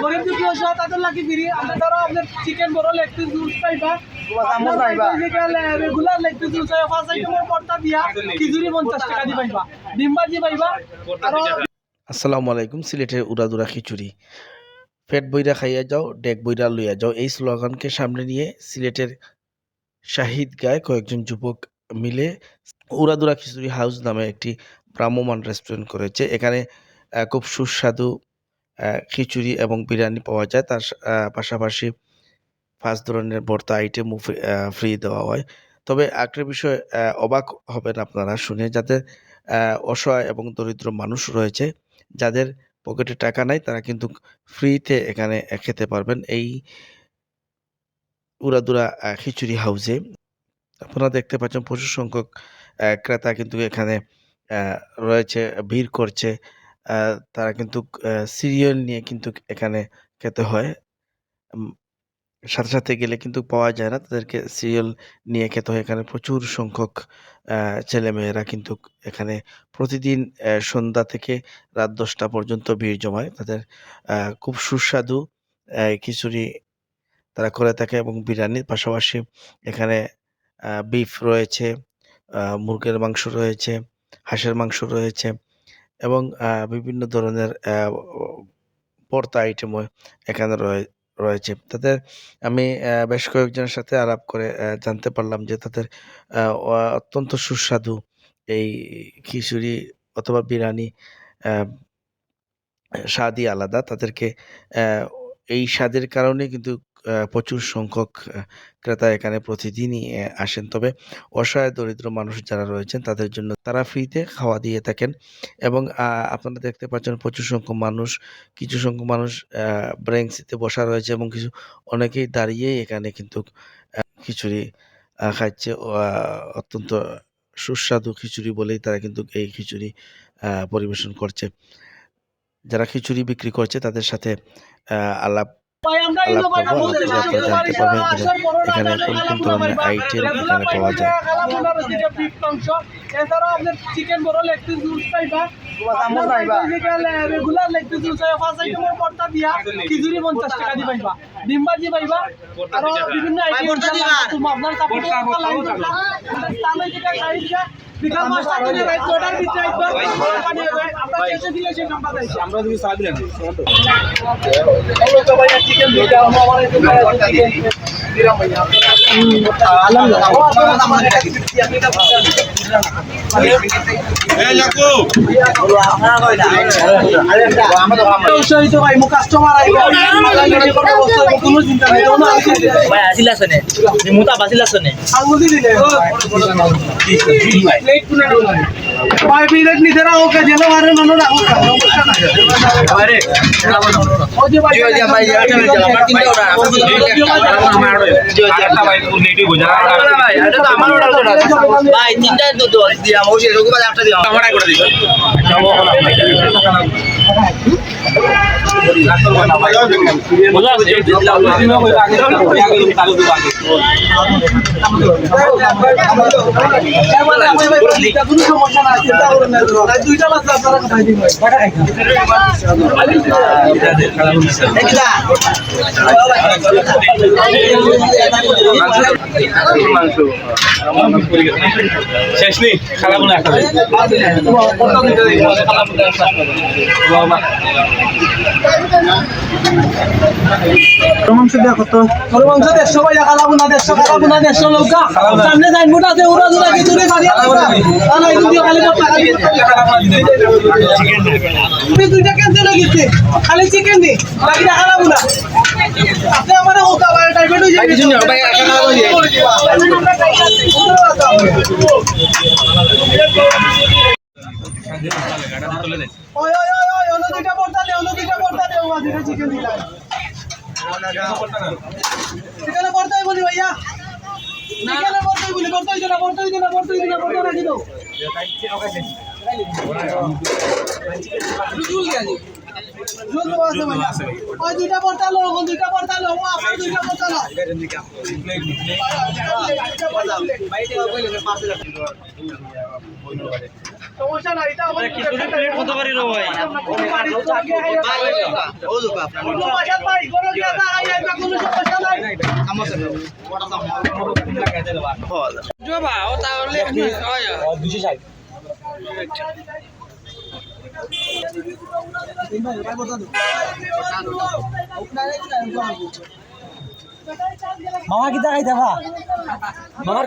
গরিব দুঃখী অসহ তাদের লাগি ফিরি। আমরা ধরো আপনার চিকেন বড় লেগ পিস জুস পাইবা রেগুলার লেগ পিস জুস হয় পাঁচ আইটেমের পর্দা দিয়া খিচুড়ি পঞ্চাশ টাকা দি পাইবা ডিম ভাজি পাইবা। আর আসসালামু আলাইকুম সিলেটের উড়াদুরা খিচুড়ি। পেট বইরা খাইয়া যাও ডেক বইরা লইয়া যাও এই স্লোগানকে সামনে নিয়ে সিলেটের শাহিদ গায়ে কয়েকজন যুবক মিলে উড়াদুরা খিচুড়ি হাউস নামে একটি ভ্রাম্যমান রেস্টুরেন্ট করেছে। এখানে খুব সুস্বাদু খিচুড়ি এবং বিরিয়ানি পাওয়া যায়। তার পাশাপাশি পাঁচ ধরনের ভর্তা আইটেমও ফ্রি দেওয়া হয়। তবে একটা বিষয় অবাক হবেন আপনারা শুনে যাদের অসহায় এবং দরিদ্র মানুষ রয়েছে, যাদের পকেটে টাকা নাই, তারা কিন্তু ফ্রিতে এখানে খেতে পারবেন এই উড়াদুরা খিচুড়ি হাউসে আপনারা দেখতে পাচ্ছেন প্রচুর সংখ্যক ক্রেতা কিন্তু এখানে রয়েছে, ভিড় করছে। তারা কিন্তু সিরিয়াল নিয়ে কিন্তু এখানে খেতে হয়। সাথে সাথে গেলে কিন্তু পাওয়া যায় না। তাদেরকে সিরিয়াল নিয়ে খেতে হয়। এখানে প্রচুর সংখ্যক ছেলেমেয়েরা কিন্তু এখানে প্রতিদিন সন্ধ্যা থেকে রাত দশটা পর্যন্ত ভিড় জমায়। তাদের খুব সুস্বাদু খিচুড়ি তারা করে থাকে এবং বিরিয়ানির পাশাপাশি এখানে বিফ রয়েছে মুরগির মাংস রয়েছে, হাঁসের মাংস রয়েছে। এবং বিভিন্ন ধরনের ভর্তা আইটেমও এখানে রয়ে, রয়েছে। তাদের আমি বেশ কয়েকজনের সাথে আলাপ করে জানতে পারলাম যে তাদের অত্যন্ত সুস্বাদু এই খিচুড়ি অথবা বিরিয়ানি স্বাদই আলাদা। তাদেরকে এই স্বাদের কারণে কিন্তু প্রচুর সংখ্যক ক্রেতা এখানে প্রতিদিনই আসেন। তবে অসহায় দরিদ্র মানুষ যারা রয়েছেন, তাদের জন্য তারা ফ্রিতে খাওয়া দিয়ে থাকেন এবং আপনারা দেখতে পাচ্ছেন প্রচুর সংখ্যক মানুষ, কিছু সংখ্যক মানুষ ব্রেঞ্চিতে বসা রয়েছে এবং কিছু, অনেকেই দাঁড়িয়েই এখানে কিন্তু খিচুড়ি খাচ্ছে। অত্যন্ত সুস্বাদু খিচুড়ি বলেই তারা কিন্তু এই খিচুড়ি পরিবেশন করছে। যারা খিচুড়ি বিক্রি করছে, তাদের সাথে আলাপ এখানে কোন কোন ধরনের আইটেম এখানে পাওয়া যায়। এছাড়াও আপনার চিকেন বড় লেগ পিস জুস পাইবা। রেগুলার লেগ পিস জুস পাঁচ আইটেমের পর্দা দিয়া খিচুড়ি পঞ্চাশ টাকা দি পাইবা। ডিম ভাজি পাইবা। আর বিভিন্ন আইটেম আপনার কাপড় বিকাল পাঁচটা থেকে রাত ছটার ভিতরে আইবা আমরা যদি চা কোনো চিন্তা ভাই আছেনে আঙুলি দিলে প্লেট পুনা ভাই প্লেট নিতে না ওকে জেলে মারে। নন রাখো সমস্যা নাই আমার একটা দিও আমার করে দিও দুইটা মাত্র আপনারা খাই শেষ নেই খালাবো না একটা মাংস দেওয়া কত? গরু মাংস দেড়শো পয়সা খালাবো না দেড়শো খালাবো না দেড়শো নৌকা। সামনে সাইনবোর্ড আছে ওরা দুরা কি দূরে গাড়ি তাহলে এই দুটো খালি কত টাকা দিয়ে তুমি দুইটা ক্যান্সেল হয়ে গেছে খালি চিকেন দি বাকিটা খালাবো না। আপনি আমার হোকা ভাই টাইপের হয়ে যাবে। কিছু নেই, ভাই, একটা খালাবো ওই ওই। দুইটা চিকেন দিলাম চিকেন পড়তাই বলি ভাইয়া। চিকেন পড়তাই বলি রাখি দাও। জুল তো আছে ভাইয়া। ওই দুইটা পড়তা লো ওখান দুইটা পড়তা লো ও আপনার দুইটা পড়তা লো সমস্যা নাই এটা খিচুড়ি প্লেট কত করে রে ভাই কোনো বাড়ির চলে গিয়ে খাইয়া ভাই খাইয়া ও দুকা আপনার কোনো বাসার ভাই। কোনো গিয়া না খাইয়া এটা কোনো সমস্যা নাই আমার সাথে বড় দাম দুশো ষাট মামা কি দেখাই দেবা মামার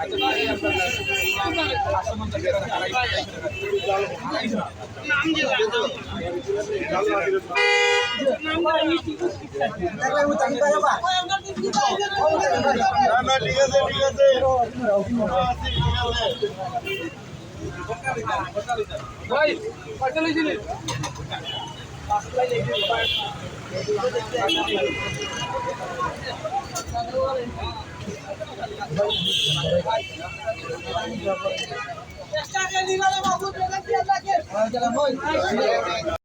কোনটার মধ্যে কি লাভ কোনটা ভাই করে বাবু